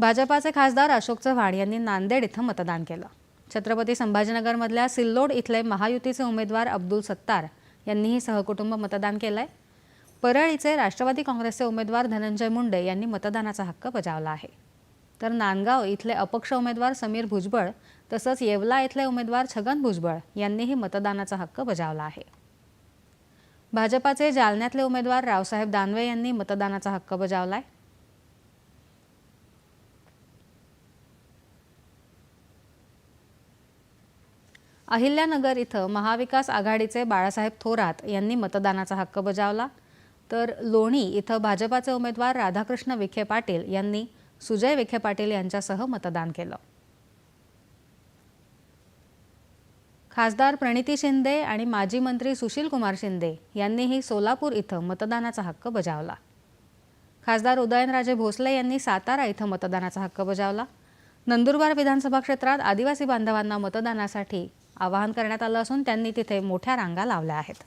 भाजपाचे खासदार अशोक चव्हाण यांनी नांदेड इथं मतदान केलं. छत्रपती संभाजीनगरमधल्या सिल्लोड इथले महायुतीचे उमेदवार अब्दुल सत्तार यांनीही सहकुटुंब मतदान केलंय. परळीचे राष्ट्रवादी काँग्रेसचे उमेदवार धनंजय मुंडे यांनी मतदानाचा हक्क बजावला आहे. तर नांदगाव इथले अपक्ष उमेदवार समीर भुजबळ तसंच येवला इथले उमेदवार छगन भुजबळ यांनीही मतदानाचा हक्क बजावला आहे. भाजपाचे जालन्यातले उमेदवार रावसाहेब दानवे यांनी मतदानाचा हक्क बजावला आहे अहिल्यानगर इथं महाविकास आघाडीचे बाळासाहेब थोरात यांनी मतदानाचा हक्क बजावला. तर लोणी इथं भाजपाचे उमेदवार राधाकृष्ण विखे पाटील यांनी सुजय विखे पाटील यांच्यासह मतदान केलं. खासदार प्रणिती शिंदे आणि माजी मंत्री सुशीलकुमार शिंदे यांनीही सोलापूर इथं मतदानाचा हक्क बजावला. खासदार उदयनराजे भोसले यांनी सातारा इथं मतदानाचा हक्क बजावला. नंदुरबार विधानसभा क्षेत्रात आदिवासी बांधवांना मतदानासाठी आवाहन करण्यात आलं असून त्यांनी तिथे मोठ्या रांगा लावल्या आहेत.